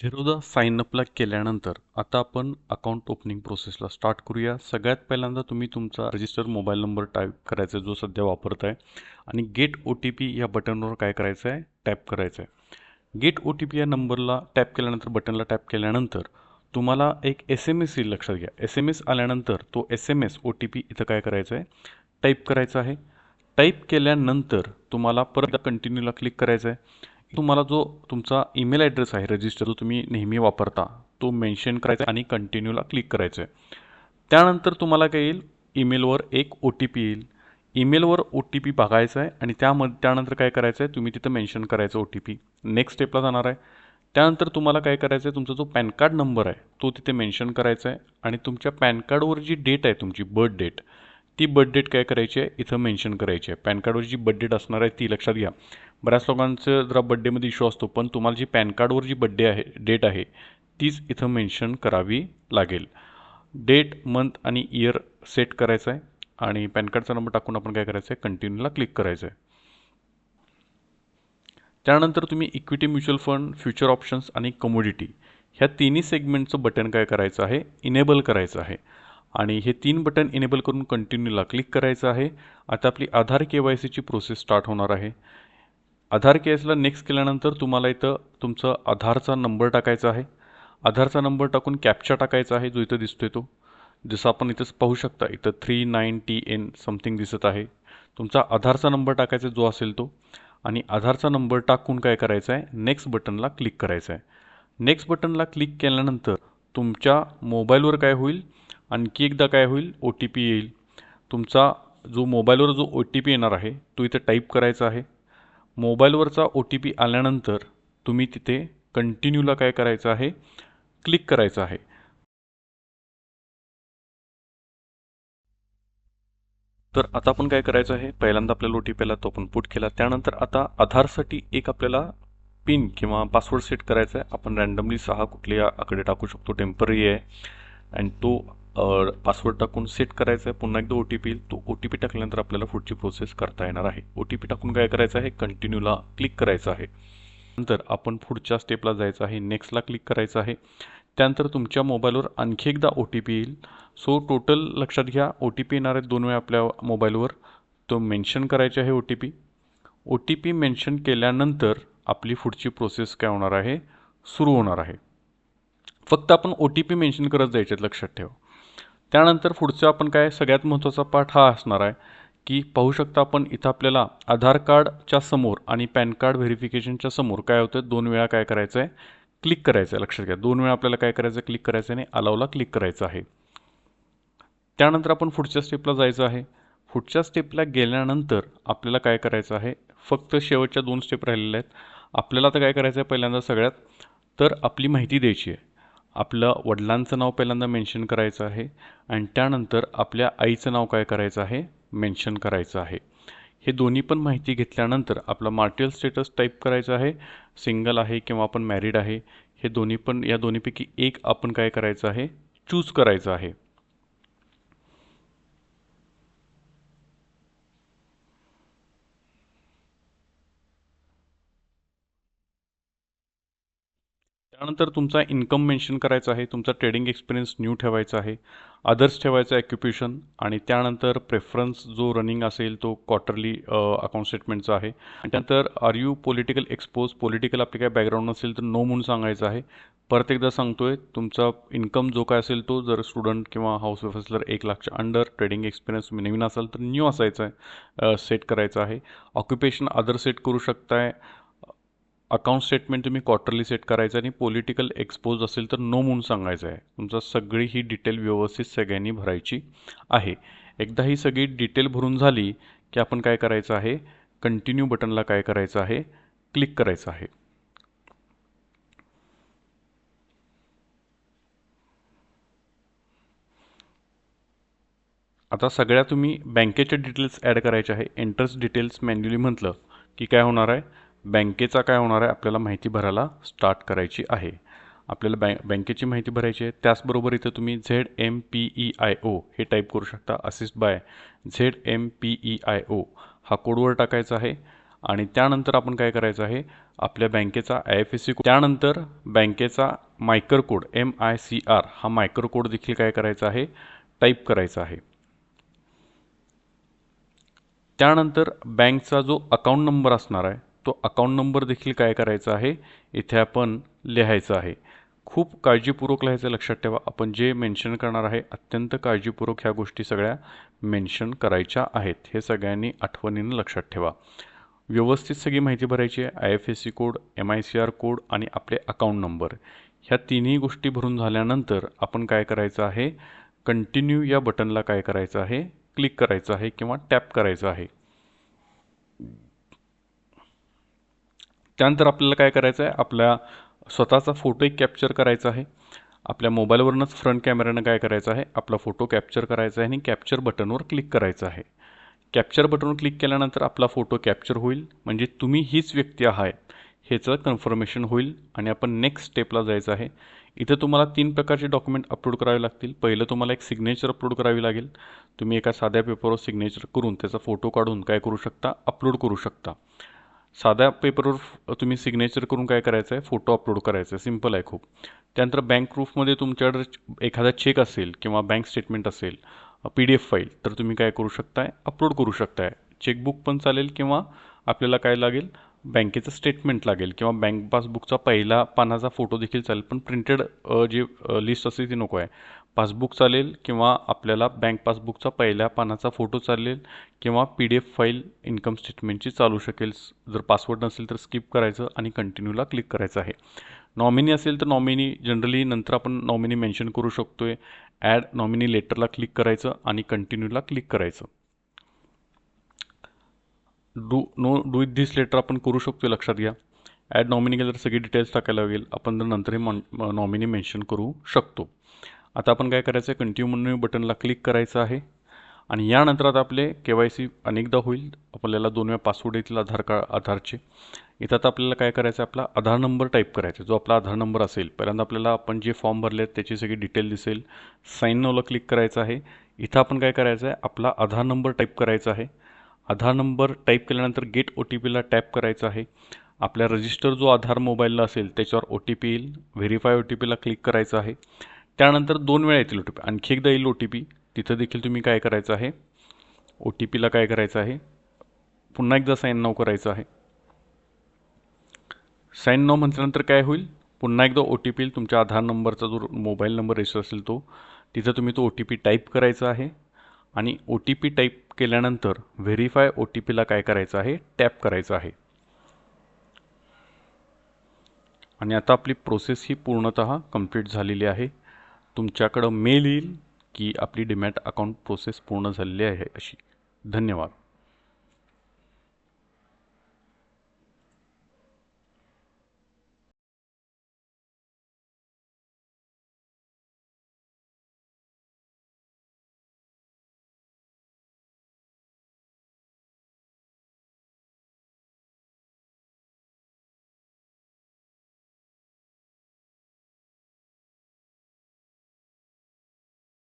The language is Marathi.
झिरोदा साईन अपला केल्यानंतर आता आपण अकाउंट ओपनिंग प्रोसेसला स्टार्ट करूया. सगळ्यात पहिल्यांदा तुम्ही तुमचा रजिस्टर मोबाईल नंबर टाईप करायचा आहे जो सध्या वापरत आहे. आणि गेट ओ टी पी या बटनवर काय करायचं आहे? टॅप करायचं आहे. गेट ओ टी पी या नंबरला टॅप केल्यानंतर बटनला टॅप केल्यानंतर तुम्हाला एक एस एम एस येईल लक्षात घ्या. एस एम एस आल्यानंतर तो S M S O T P इथं काय करायचं आहे? टाईप करायचा आहे. टाईप केल्यानंतर तुम्हाला परत कंटिन्यूला क्लिक करायचं आहे. तुम्हाला जो तुमचा ईमेल ॲड्रेस आहे रजिस्टर जो तुम्ही नेहमी वापरता तो मेन्शन करायचा आणि कंटिन्यूला क्लिक करायचं आहे त्यानंतर तुम्हाला काय येईल? ईमेलवर एक ओ टी पी येईल. ईमेलवर ओ टी पी बघायचा आहे आणि त्यामध्ये त्यानंतर काय करायचं आहे तुम्ही तिथं मेन्शन करायचं ओ टी पी नेक्स्ट स्टेपला जाणार आहे. त्यानंतर तुम्हाला काय करायचं आहे तुमचा जो पॅन कार्ड नंबर आहे तो तिथे मेन्शन करायचा आहे आणि तुमच्या पॅन कार्डवर जी डेट आहे तुमची बर्थ डेट ती बर्थ डेट काय करायची आहे? इथं मेन्शन करायची आहे. पॅन कार्डवर जी बर्थ डेट असणार आहे ती लक्षात घ्या. बऱ्याच लोकांचं जरा बड्डेमध्ये इश्यू असतो पण तुम्हाला जी पॅन कार्डवर जी बड्डे आहे डेट आहे तीच इथं मेन्शन करावी लागेल. डेट मंथ आणि इयर सेट करायचं आहे आणि पॅन कार्डचा नंबर टाकून आपण काय करायचं आहे कंटिन्यूला क्लिक करायचं आहे त्यानंतर तुम्ही equity mutual fund future options आणि कमोडिटी ह्या तिन्ही सेगमेंटचं बटन काय करायचं आहे इनेबल करायचं आहे. आणि हे तीन बटन इनेबल करून कंटिन्यूला क्लिक करायचं आहे. आता आपली आधार के वाय सीची प्रोसेस स्टार्ट होणार आहे. आधार के एसला नेक्स्ट केल्यानंतर तुम्हाला इथं तुमचं आधारचा नंबर टाकायचा आहे. आधारचा नंबर टाकून कॅप्चा टाकायचा आहे जो इथं दिसतोय तो. जसं आपण इथं पाहू शकता इथं three nine T N something दिसत आहे. तुमचा आधारचा नंबर टाकायचा जो असेल तो आणि आधारचा नंबर टाकून काय करायचं आहे? नेक्स्ट बटनला क्लिक करायचं आहे. नेक्स्ट बटनला क्लिक केल्यानंतर तुमच्या मोबाईलवर काय होईल? आणखी एकदा काय होईल? ओ टी पी येईल. तुमचा जो मोबाईलवर जो ओ टी पी येणार आहे तो इथं टाईप करायचा आहे. मोबाईलवरचा ओ टी पी आल्यानंतर तुम्ही तिथे कंटिन्यूला काय करायचं आहे? क्लिक करायचं आहे. तर आता आपण काय करायचं आहे? पहिल्यांदा आपल्याला ओ टी पी आला तो आपण पुट केला. त्यानंतर आता आधारसाठी एक आपल्याला पिन किंवा पासवर्ड सेट करायचा आहे. आपण रँडमली सहा कुठल्या आकडे टाकू शकतो? टेंपररी आहे. आणि तो पासवर्ड टाकून सेट करायचा आहे. पुन्हा एकदा ओ टी पी येईल. तो ओ टी पी टाकल्यानंतर आपल्याला पुढची प्रोसेस करता येणार आहे. ओ टी पी टाकून काय करायचं आहे? कंटिन्यूला क्लिक करायचं आहे. नंतर आपण पुढच्या स्टेपला जायचं आहे. नेक्स्टला क्लिक करायचं आहे. त्यानंतर तुमच्या मोबाईलवर आणखी एकदा ओ टी पी येईल. सो टोटल लक्षात घ्या. ओ टी पी येणार आहेत दोन वेळा आपल्या मोबाईलवर तो मेन्शन करायचे आहे O T P O T P mention केल्यानंतर आपली पुढची प्रोसेस काय होणार आहे? सुरू होणार आहे. फक्त आपण ओ टी पी मेन्शन करत जायचे लक्षात ठेवा. त्यानंतर पुढचं आपण काय सगळ्यात महत्त्वाचा पाठ हा असणार आहे की पाहू शकता आपण इथं आपल्याला आधार कार्डच्या समोर आणि पॅन कार्ड व्हेरिफिकेशनच्या समोर काय होतं दोन वेळा काय करायचं आहे क्लिक करायचं आहे लक्षात घ्या दोन वेळा आपल्याला काय करायचं आहे क्लिक करायचं आहे आणि अलावला क्लिक करायचं आहे. त्यानंतर आपण पुढच्या स्टेपला जायचं आहे. पुढच्या स्टेपला गेल्यानंतर आपल्याला काय करायचं आहे फक्त शेवटच्या दोन स्टेप राहिलेल्या आहेत. आपल्याला आता काय करायचं आहे पहिल्यांदा सगळ्यात तर आपली माहिती द्यायची आहे. आपलं वडिलांचं नाव पहिल्यांदा मेन्शन करायचं आहे आणि त्यानंतर आपल्या आईचं नाव काय करायचं आहे? मेन्शन करायचं आहे. हे दोन्ही पण माहिती घेतल्यानंतर आपलं मार्टियल स्टेटस टाईप करायचं आहे. सिंगल आहे किंवा आपण मॅरिड आहे. हे दोन्ही पण या दोन्हीपैकी एक आपण काय करायचं आहे? चूज करायचं आहे. त्यानंतर तुमचा इन्कम मेन्शन करायचा आहे तुमचा ट्रेडिंग एक्सपिरियन्स न्यू ठेवायचा आहे अदर्स ठेवायचं ॲक्युपेशन आणि त्यानंतर प्रेफरन्स जो रनिंग असेल तो क्वार्टरली अकाउंट स्टेटमेंटचा आहे. त्यानंतर are you political expose political आपली काय बॅकग्राऊंड असेल तर नो म्हणून सांगायचं आहे. परत एकदा सांगतोय तुमचा इन्कम जो काय असेल तो जर स्टुडंट किंवा हाऊस वाईफ एक लाखच्या अंडर ट्रेडिंग एक्सपिरियन्स नवीन असाल तर न्यू असायचं आहे सेट करायचं आहे. ऑक्युपेशन अदर सेट करू शकताय. अकाउंट स्टेटमेंट तुम्ही क्वार्टरली सेट करायचं आणि पॉलिटिकल एक्सपोज असेल तर नो म्हणून सांगायचं आहे. तुमचा सगळी ही डिटेल व्यवस्थित सगळ्यांनी भरायची आहे. एकदा ही सगळी डिटेल भरून झाली की आपण काय करायचं आहे? कंटिन्यू बटनला काय करायचं आहे? क्लिक करायचं आहे. आता सगळ्या तुम्ही बँकेचे डिटेल्स ॲड करायचे आहे. एंट्रन्स डिटेल्स मॅन्युअली म्हटलं की काय होणार आहे? बँकेचा काय होणार आहे? आपल्याला माहिती भरायला स्टार्ट करायची आहे. आपल्याला बँक बँकेची माहिती भरायची आहे. त्याचबरोबर इथं तुम्ही Z M P E I O हे टाईप करू शकता. Assist by Z M P E I O हा कोडवर टाकायचा आहे. आणि त्यानंतर आपण काय करायचं आहे? आपल्या बँकेचा आय एफ एस सी त्यानंतर बँकेचा MICR code M I C R हा मायकर कोड देखील काय करायचा आहे? टाईप करायचा आहे. त्यानंतर बँकचा जो अकाउंट नंबर असणार आहे तो अकाउंट नंबर देखील काय करायचा आहे? इथे आपण लिहायचा आहे. खूप काळजीपूर्वक लिहायचं लक्षात ठेवा. आपण जे मेन्शन करणार आहे अत्यंत काळजीपूर्वक ह्या गोष्टी सगळ्या मेन्शन करायच्या आहेत. हे सगळ्यांनी आठवणीनं लक्षात ठेवा. व्यवस्थित सगळी माहिती भरायची आहे. I F S C code M I C R code आणि आपले अकाउंट नंबर ह्या तिन्ही गोष्टी भरून झाल्यानंतर आपण काय करायचं आहे? कंटिन्यू या बटनला काय करायचं आहे? क्लिक करायचं आहे किंवा टॅप करायचं आहे. त्यानंतर आपल्याला काय करायचं आहे आपल्या स्वतःचा फोटो एक कॅप्चर करायचा आहे. आपल्या मोबाईलवरूनच फ्रंट कॅमेऱ्यानं काय करायचं आहे? आपला फोटो कॅप्चर करायचा आहे आणि कॅप्चर बटनवर क्लिक करायचं आहे. कॅप्चर बटनवर क्लिक केल्यानंतर आपला फोटो कॅप्चर होईल. म्हणजे तुम्ही हीच व्यक्ती आहात. ह्याचं कन्फर्मेशन होईल आणि आपण नेक्स्ट स्टेपला जायचं आहे. इथं तुम्हाला तीन प्रकारचे डॉक्युमेंट अपलोड करावे लागतील. पहिलं तुम्हाला एक सिग्नेचर अपलोड करावी लागेल. तुम्ही एका साध्या पेपरवर सिग्नेचर करून त्याचा फोटो काढून काय करू शकता? अपलोड करू शकता. साध्या पेपरवर तुम्ही सिग्नेचर करून काय करायचं आहे फोटो अपलोड करायचा आहे सिंपल आहे खूप. त्यानंतर बँक प्रूफमध्ये तुमच्याकडे एखादा चेक असेल किंवा बँक स्टेटमेंट असेल पी डी एफ फाईल तर तुम्ही काय करू शकताय? अपलोड करू शकताय. चेकबुक पण चालेल किंवा आपल्याला काय लागेल? बँकेचं स्टेटमेंट लागेल किंवा बँक पासबुकचा पहिला पानाचा फोटो देखील चालेल. पण प्रिंटेड जी लिस्ट असते ती नको आहे. पासबुक चालेल किंवा आपल्याला बँक पासबुकचा पहिल्या पानाचा फोटो चालेल किंवा P D F file income स्टेटमेंटची चालू शकेल. जर पासवर्ड नसेल तर स्किप करायचं आणि कंटिन्यूला क्लिक करायचं आहे. नॉमिनी असेल तर नॉमिनी जनरली नंतर आपण नॉमिनी मेन्शन करू शकतो आहे ॲड नॉमिनी लेटरला क्लिक करायचं आणि कंटिन्यूला क्लिक करायचं. Do no do it this letter आपण करू शकतो लक्षात घ्या. ॲड नॉमिनी केलं तर सगळी डिटेल्स टाकायला लागेल. आपण जर नंतर हे नॉमिनी मेन्शन करू शकतो. आता आपण काय करायचं आहे कंटिन्यू बटनला क्लिक करायचं आहे. आणि यानंतर आता आपले के वाय सी अनेकदा होईल. आपल्याला दोन वेळा पासवर्ड येतील आधार कार्ड आधारचे. इथं आता आपल्याला काय करायचं आहे आपला आधार नंबर टाईप करायचा. जो आपला आधार नंबर असेल पहिल्यांदा आपल्याला आपण जे फॉर्म भरले आहेत त्याची सगळी डिटेल दिसेल. साईन नोला क्लिक करायचं आहे. इथं आपण काय करायचं आहे आपला आधार नंबर टाईप करायचा आहे. आधार नंबर टाईप केल्यानंतर गेट ओ टी पीला टॅप करायचं आहे. आपल्या रजिस्टर जो आधार मोबाईलला असेल त्याच्यावर ओ टी पी येईल. व्हेरीफाय ओ टी पीला क्लिक करायचं आहे. त्यानंतर दोन वेळा येतील ओ टी पी आणखी एकदा येईल ओ टी पी तिथं देखील तुम्ही काय करायचं आहे? ओ टी पीला काय करायचं आहे? पुन्हा एकदा साईन नाव करायचं आहे. साईन नाव म्हटल्यानंतर काय होईल? पुन्हा एकदा ओ टी पी तुमच्या आधार नंबरचा जो मोबाईल नंबर रजिस्टर असेल तो तिथं तुम्ही तो ओ टी पी टाईप करायचा आहे. आणि ओ टी पी टाईप केल्यानंतर व्हेरीफाय ओ टी पीला काय करायचं आहे? टॅप करायचं आहे. आणि आता आपली प्रोसेस ही पूर्णतः कंप्लीट झालेली आहे. तुमच्याकडं मेल येईल की आपली डिमॅट अकाउंट प्रोसेस पूर्ण झालेली आहे अशी. धन्यवाद.